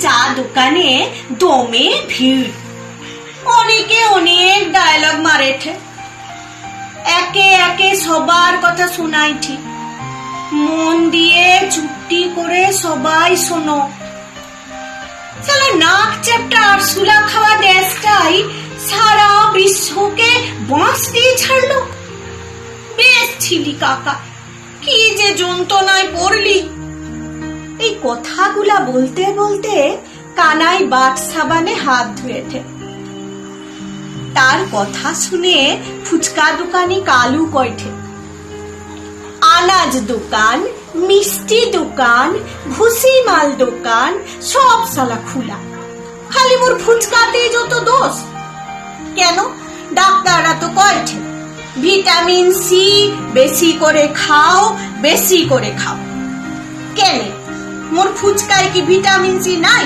চা দোকানে দমে ভিড়। অনেকে অনেক ডায়লগ মারেছে একে একে সবার কথা শোনাইছি মন দিয়ে চুপটি করে সবাই শোনো। সালা নাক চ্যাপটা আর সুলা খাওয়া দেশটাই সারা বিশ্বকে বাঁশ দিয়ে ছাড়লো। বেশ ছিলি কাকা, কি যে যন্ত্রণায় পড়লি। কথাগুলা বলতে বলতে কানাই বাট সাবানে হাত ধুয়েছে তার কথা শুনে ফুচকা দোকানি কালু কয়ঠে আনাজ দোকান, মিষ্টি দোকান, ভুসি মাল দোকান, সব সালা খোলা। খালি মোর ফুচকাতে যত দোষ। কেন? ডাক্তাররা তো কয়ঠে ভিটামিন সি বেশি করে খাও, বেশি করে খাও। কেন? মোর ফুচকায় কি ভিটামিন সি নাই?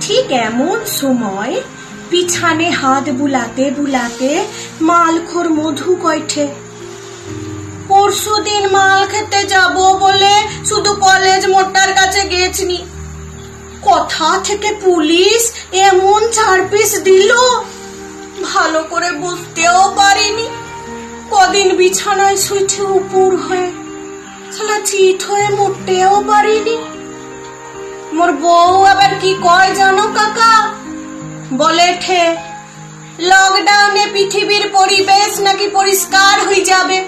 ঠিক এমন সময় পিছানে হাত বুলাতে বুলাতে মালখোর মধু কয়ঠে। পরশু দিন মাল খেতে যাব বলে শুধু কলেজ মোটর কাছে গেছনি কথা থেকে পুলিশ এমন ছাড়পিস দিল, ভালো করে বুঝতেও পারিনি। কদিন বিছানায় শুইছে উপর হয়ে সালা চিট হয়ে মরতেও পারিনি। মোর বউ আবার কি কয় জানো কাকা? বলে ঠে লকডাউনে পৃথিবীর পরিবেশ নাকি পরিষ্কার হয়ে যাবে?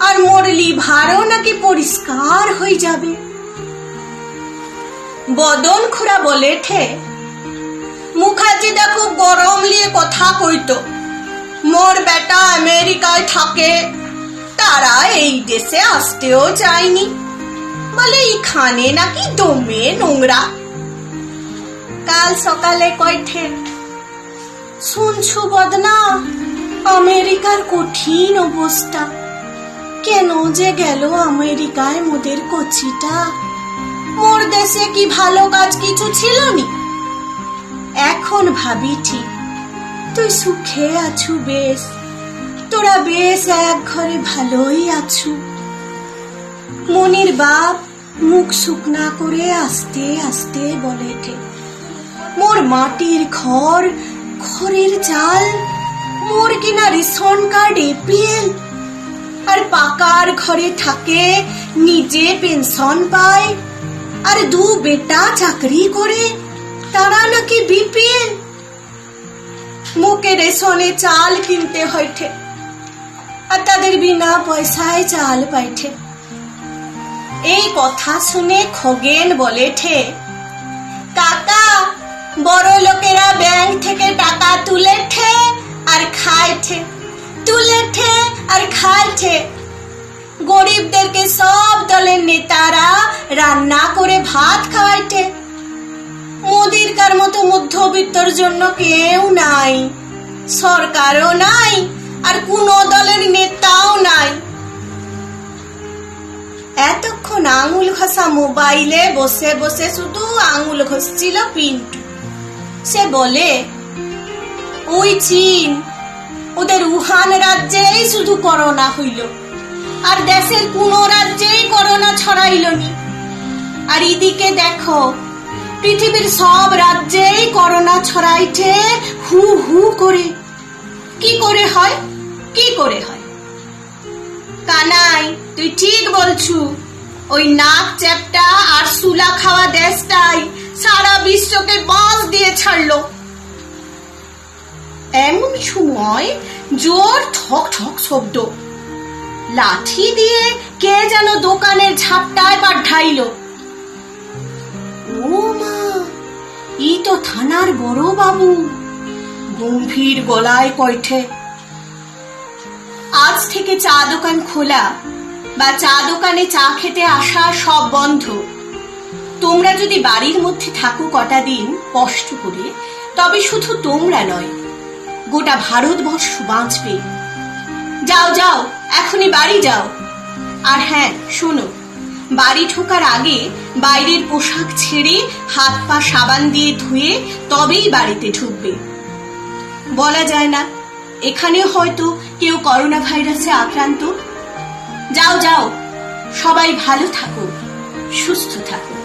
আর মোর লিভারও নাকি পরিষ্কার হয়ে যাবে? বদন খুড়া বলে ঠে মুখার্জি দেখো গরম নিয়ে কথা কইতো। মোর বেটা আমেরিকায় থাকে তারা এই দেশে আসতেও চায়নি। বলে এখানে নাকি দমে নোংরা। কাল সকালে কয়ঠে? শুনছু বদনা, আমেরিকার কঠিন অবস্থা। কেন যে গেল আমেরিকায় মোদের কচিটা? মোর দেশে কি ভালো কাজ কিছু ছিল নি? এখন ভাবি ঠিক, তুই সুখে আছু বেশ। তোরা বেশ এক ঘরে ভালোই আছু। মনির বাপ মুখ শুকনা করে আস্তে আস্তে বলে মোর মাটির ঘর, ঘরের চাল, মোর কিনা রেশন কার্ড এপিএল আর পাকার ঘরে থাকে নিজে পেনশন পায়, আর দু বেটা চাকরি করে, তারা নাকি বিপিএল। মুখে রেশনে চাল কিনতে হইঠে। আর তাদের বিনা পয়সায় চাল পাইঠে। এই কথা শুনে খগেন বলেঠে কাকা, বড় লোকেরা ব্যাংক থেকে টাকা তুলেঠে আর খায়ঠে তুলেঠে আর খায়ঠে গরিবদেরকে সব দলের নেতারা রান্না করে ভাত খাওয়াইঠে মোদির কার মতো মধ্যবিত্তর জন্য কেউ নাই, সরকারও নাই আর কোনো দলের নেতাও নাই। এতক্ষণ আঙুল ঘষা মোবাইলে বসে বসে শুধু আঙুল ঘষছিল পিন্টু। সে বলে, ওই চীন, ওদের উহান রাজ্যেই শুধু করোনা হইল, আর দেশের কোনো রাজ্যেই করোনা ছড়াইল নি। আর এদিকে দেখো, পৃথিবীর সব রাজ্যেই করোনা ছড়াইছে হু হু করে। কি করে হয়? কি করে হয়? কানাই, তুই ঠিক বলছু, ওই নাক চ্যাপটা আর সুলা খাওয়া দেশটাই সারা বিশ্বকে বাঁশ দিয়ে ছাড়লো। এমন সময় জোর ঠক ঠক শব্দ। লাঠি দিয়ে কে যেন দোকানের ঝাপটায় পাঠাইল। ও মা ই তো থানার বড় বাবু গম্ভীর গলায় কয়ঠে আজ থেকে চা দোকান খোলা বা চা দোকানে চা খেতে আসা সব বন্ধ। তোমরা যদি বাড়ির মধ্যে থাকো কটা দিন কষ্ট করে, তবে শুধু তোমরা নয়, গোটা ভারতবর্ষ বাঁচবে। যাও যাও, এখনই বাড়ি যাও। আর হ্যাঁ শোনো, বাড়ি ঢোকার আগে বাইরের পোশাক ছেড়ে হাত পা সাবান দিয়ে ধুয়ে তবেই বাড়িতে ঢুকবে। বলা যায় না এখানে হয়তো কেউ করোনা ভাইরাসে আক্রান্ত। যাও যাও সবাই ভালো থাকো সুস্থ থাকো